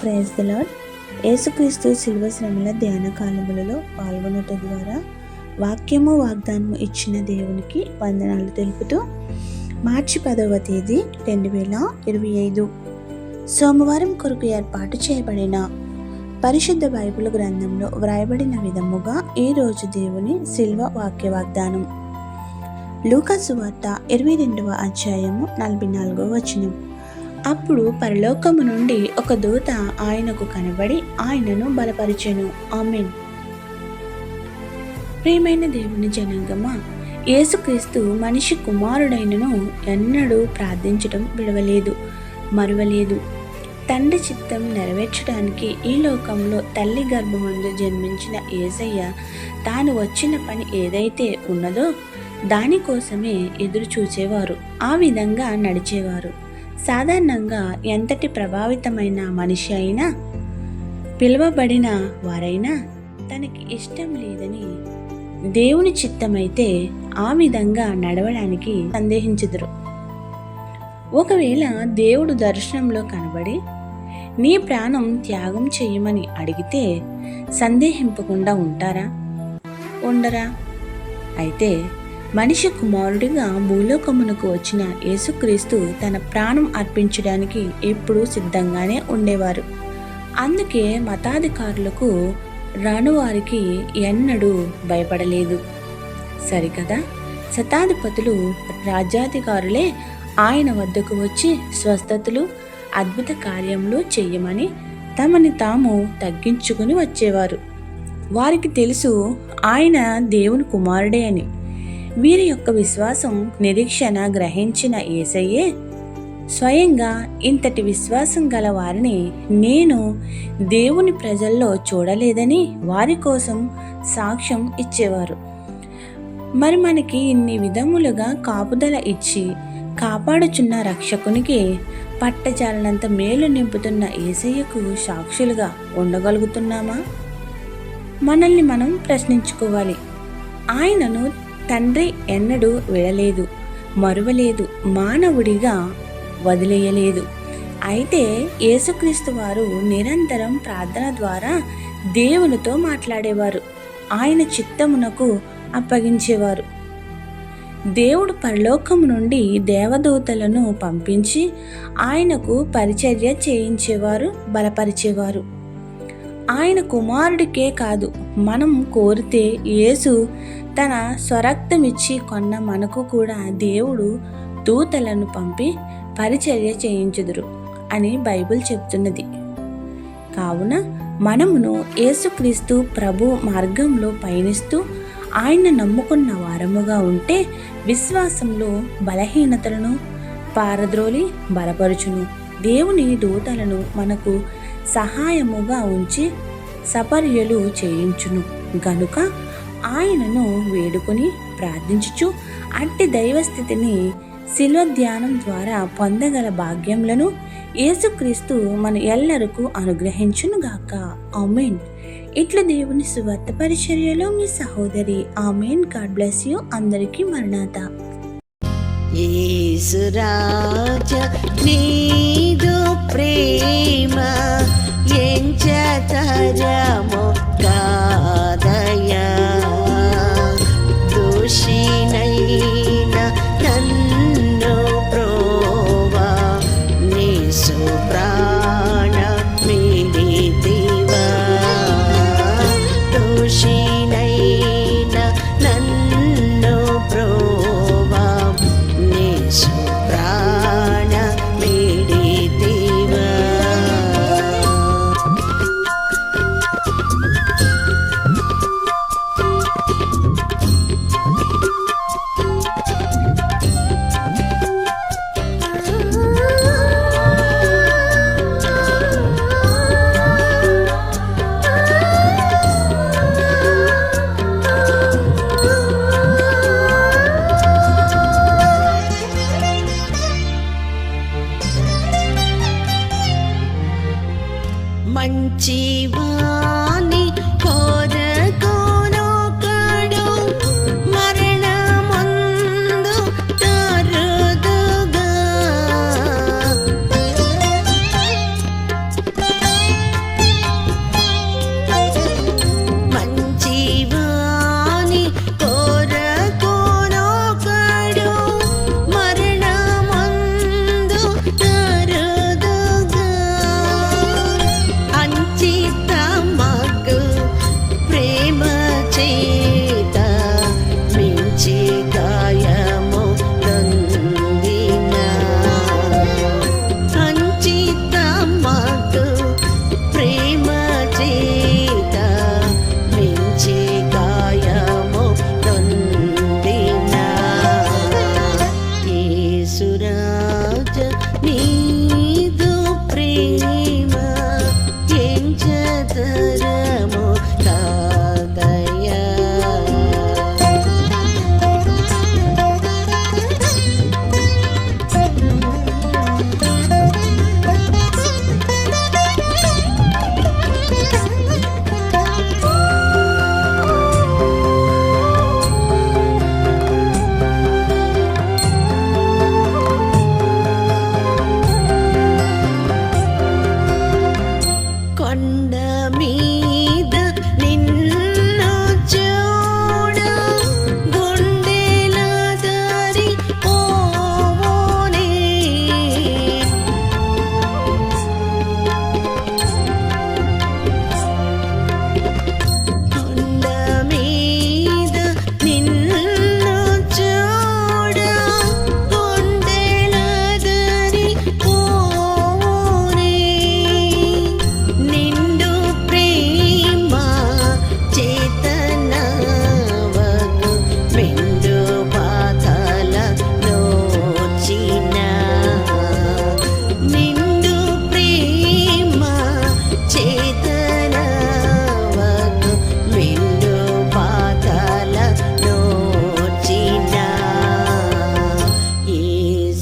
Praise the lord యేసుక్రీస్తు శిల్వ శ్రమల ధ్యాన కాలములలో పాల్గొనట ద్వారా వాక్యము వాగ్దానము ఇచ్చిన దేవునికి వందనాలు తెలుపుతూ మార్చి పదవ తేదీ రెండు వేల ఇరవై ఐదు సోమవారం కొరకు ఏర్పాటు చేయబడిన పరిశుద్ధ బైబిల్ గ్రంథంలో వ్రాయబడిన విధముగా ఈరోజు దేవుని శిల్వ వాక్య వాగ్దానం. లూకాసు వార్త ఇరవై రెండవ అధ్యాయము నలభై నాలుగో వచనం. అప్పుడు పరలోకము నుండి ఒక దూత ఆయనకు కనబడి ఆయనను బలపరిచెను. ఆమెన్. ప్రియమైన దేవుని జనాంగమా యేసుక్రీస్తు మనిషి కుమారుడైనను ఎన్నడూ ప్రార్థించటం విడవలేదు మరువలేదు. తండ్రి చిత్తం నెరవేర్చడానికి ఈ లోకంలో తల్లి గర్భమందు జన్మించిన ఏసయ్య తాను వచ్చిన పని ఏదైతే ఉన్నదో దానికోసమే ఎదురు చూచేవారు ఆ విధంగా నడిచేవారు. సాధారణంగా ఎంతటి ప్రభావితమైన మనిషి అయినా పిలువబడిన వారైనా తనకి ఇష్టం లేదని దేవుని చిత్తమైతే ఆ విధంగా నడవడానికి సందేహించుదురు. ఒకవేళ దేవుడు దర్శనంలో కనబడి నీ ప్రాణం త్యాగం చేయమని అడిగితే సందేహింపకుండా ఉంటారా? ఉండరా? అయితే మనిషి కుమారుడిగా భూలోకమునకు వచ్చిన యేసుక్రీస్తు తన ప్రాణం అర్పించడానికి ఎప్పుడూ సిద్ధంగానే ఉండేవారు. అందుకే మతాధికారులకు రానువారికి ఎన్నడూ భయపడలేదు. సరికదా? శతాధిపతులు రాజ్యాధికారులే ఆయన వద్దకు వచ్చి స్వస్థతలు అద్భుత కార్యములు చెయ్యమని తమని తాము తగ్గించుకుని వచ్చేవారు. వారికి తెలుసు ఆయన దేవుని కుమారుడే అని. వీరి యొక్క విశ్వాసం నిరీక్షణ గ్రహించిన ఏసయ్యే స్వయంగా ఇంతటి విశ్వాసం గల వారిని నేను దేవుని ప్రజల్లో చూడలేదని వారి కోసం సాక్ష్యం ఇచ్చేవారు. మరి మనకి ఇన్ని విధములుగా కాపుదల ఇచ్చి కాపాడుచున్న రక్షకునికి పట్టజాలనంత మేలు నింపుతున్న ఏసయ్యకు సాక్షులుగా ఉండగలుగుతున్నామా? మనల్ని మనం ప్రశ్నించుకోవాలి. ఆయనను తండ్రి ఎన్నడూ విడలేదు మరువలేదు మానవుడిగా వదిలేయలేదు. అయితే యేసుక్రీస్తు వారు నిరంతరం ప్రార్థన ద్వారా దేవునితో మాట్లాడేవారు. ఆయన చిత్తమునకు అప్పగించేవారు. దేవుడు పరలోకం నుండి దేవదూతలను పంపించి ఆయనకు పరిచర్య చేయించేవారు బలపరిచేవారు. ఆయన కుమారుడికే కాదు మనం కోరితే యేసు తన స్వరక్తమిచ్చి కొన్న మనకు కూడా దేవుడు దూతలను పంపి పరిచర్య చేయించుదురు అని బైబిల్ చెప్తున్నది. కావున మనమును యేసుక్రీస్తు ప్రభు మార్గంలో పయనిస్తూ ఆయన నమ్ముకున్న వారముగా ఉంటే విశ్వాసంలో బలహీనతలను పారద్రోలి బలపరుచును. దేవుని దూతలను మనకు సహాయముగా ఉంచి సపర్యలు చేయించును. గనుక ఆయనను వేడుకొని ప్రార్థించుచు అట్టి దైవస్థితిని శిలోధ్యానం ద్వారా పొందగల భాగ్యములను యేసుక్రీస్తు మన ఎల్లరకు అనుగ్రహించునుగాక ఆమెన్. ఇట్లు దేవుని సువార్త పరిచర్యలో మీ సహోదరి ఆమెన్. God bless you. అందరికీ మరణాత. యేసురాజ నీదు ప్రేమ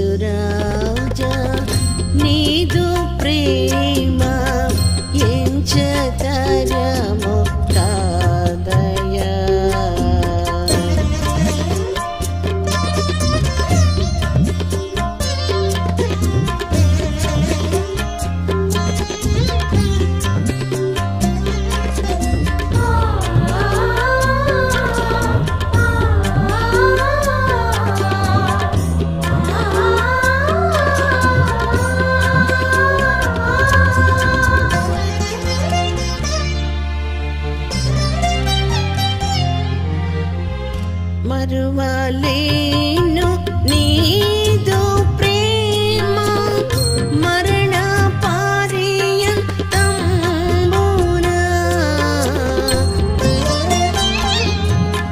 యేసురాజా నీదు ప్రేమ మరువలేను నీదు ప్రేమ మరణ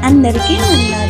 అందరికీ వందాట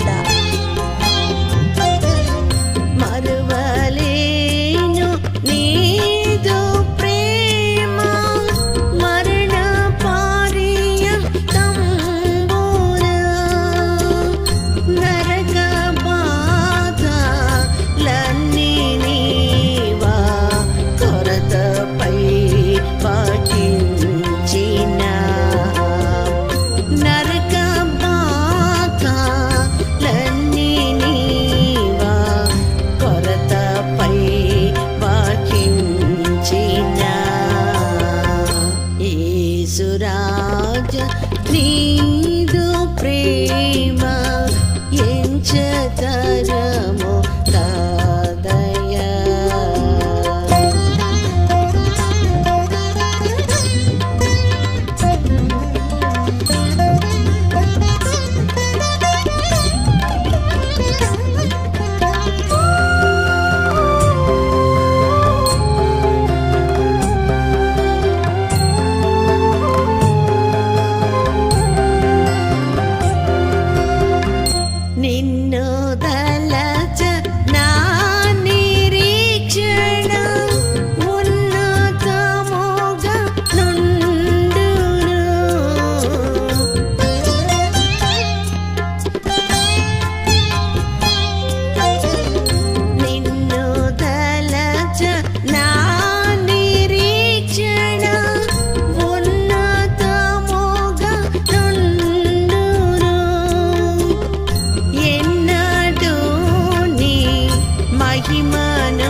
di mana